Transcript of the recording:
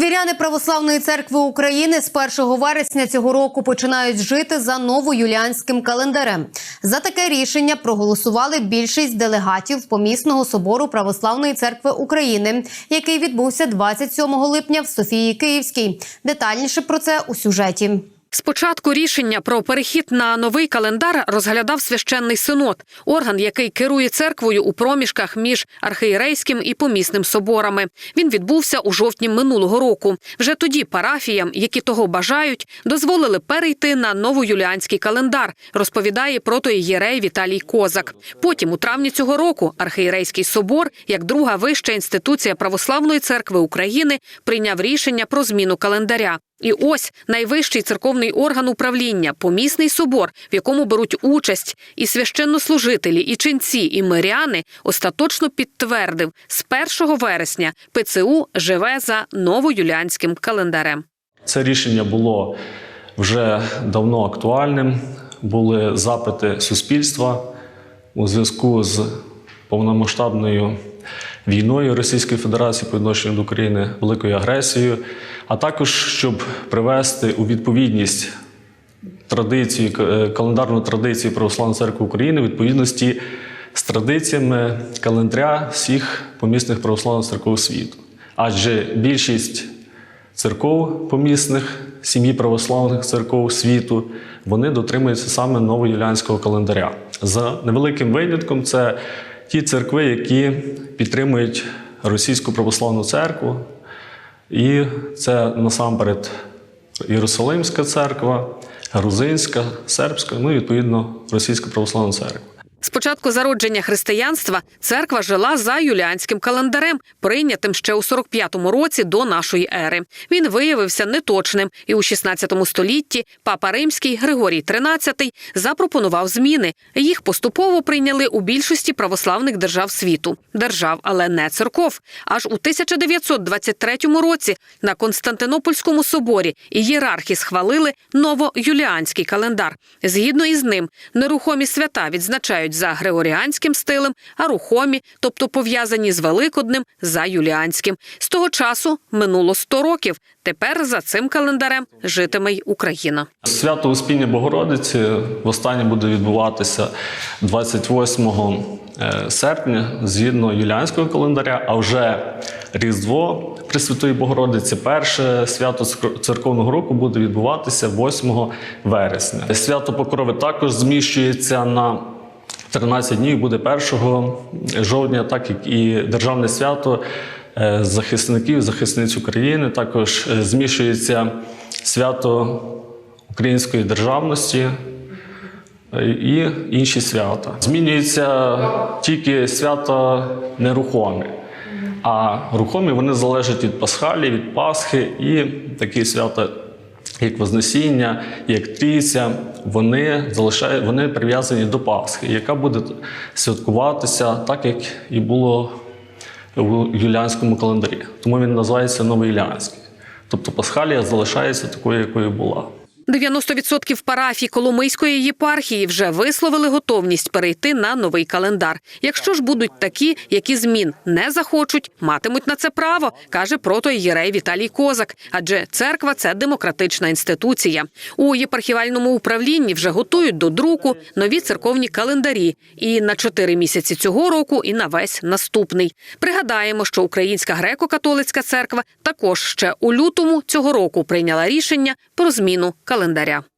Віряни Православної церкви України з 1 вересня цього року починають жити за новоюліанським календарем. За таке рішення проголосували більшість делегатів помісного собору Православної церкви України, який відбувся 27 липня в Софії Київській. Детальніше про це у сюжеті. Спочатку рішення про перехід на новий календар розглядав священний синод, орган, який керує церквою у проміжках між архієрейським і помісним соборами. Він відбувся у жовтні минулого року. Вже тоді парафіям, які того бажають, дозволили перейти на новоюліанський календар, розповідає протоієрей Віталій Козак. Потім, у травні цього року, архієрейський собор, як друга вища інституція православної церкви України, прийняв рішення про зміну календаря. І ось найвищий церковний орган управління, помісний собор, в якому беруть участь і священнослужителі, і ченці, і миряни, остаточно підтвердив, з 1 вересня ПЦУ живе за новоюліанським календарем. Це рішення було вже давно актуальним. Були запити суспільства у зв'язку з повномасштабною війною Російської Федерації по відношенню до України, великою агресією, а також щоб привести у відповідність традицію, е, календарну традицію Православної церкви України в відповідності з традиціями календаря всіх помісних православних церков світу. Адже більшість церков помісних, сім'ї православних церков світу, вони дотримуються саме новоюліанського календаря. За невеликим винятком, це ті церкви, які підтримують Російську православну церкву, і це насамперед Єрусалимська церква, Грузинська, сербська, ну і відповідно Російська православна церква. З початку зародження християнства церква жила за юліанським календарем, прийнятим ще у 45-му році до нашої ери. Він виявився неточним, і у 16 столітті папа римський Григорій XIII запропонував зміни. Їх поступово прийняли у більшості православних держав світу. Держав, але не церков. Аж у 1923 році на Константинопольському соборі ієрархи схвалили новоюліанський календар. Згідно із ним, нерухомі свята відзначають за григоріанським стилем, а рухомі, тобто пов'язані з Великоднем, за юліанським. З того часу минуло 100 років. Тепер за цим календарем житиме й Україна. Свято Успіння Богородиці востаннє буде відбуватися 28 е, серпня згідно юліанського календаря, а вже Різдво Пресвятої Богородиці, перше свято церковного року буде відбуватися 8 вересня. Свято Покрови також зміщується на 13 днів, буде 1 жовтня, так як і державне свято е, захисників, захисниць України. Також е, змішується свято української державності е, і інші свята. Змінюється тільки свята нерухомі. А рухомі вони залежать від Пасхалі, від Пасхи і такі свята, як Вознесіння, як Трійця, вони залишають, вони прив'язані до Пасхи, яка буде святкуватися так, як і було у юліанському календарі. Тому він називається Новоюліанський. Тобто Пасхалія залишається такою, якою була. 90% парафій Коломийської єпархії вже висловили готовність перейти на новий календар. Якщо ж будуть такі, які змін не захочуть, матимуть на це право, каже протоієрей Віталій Козак. Адже церква це демократична інституція. У єпархівальному управлінні вже готують до друку нові церковні календарі і на чотири місяці цього року, і на весь наступний. Пригадаємо, що Українська греко-католицька церква також ще у лютому цього року прийняла рішення про зміну календаря.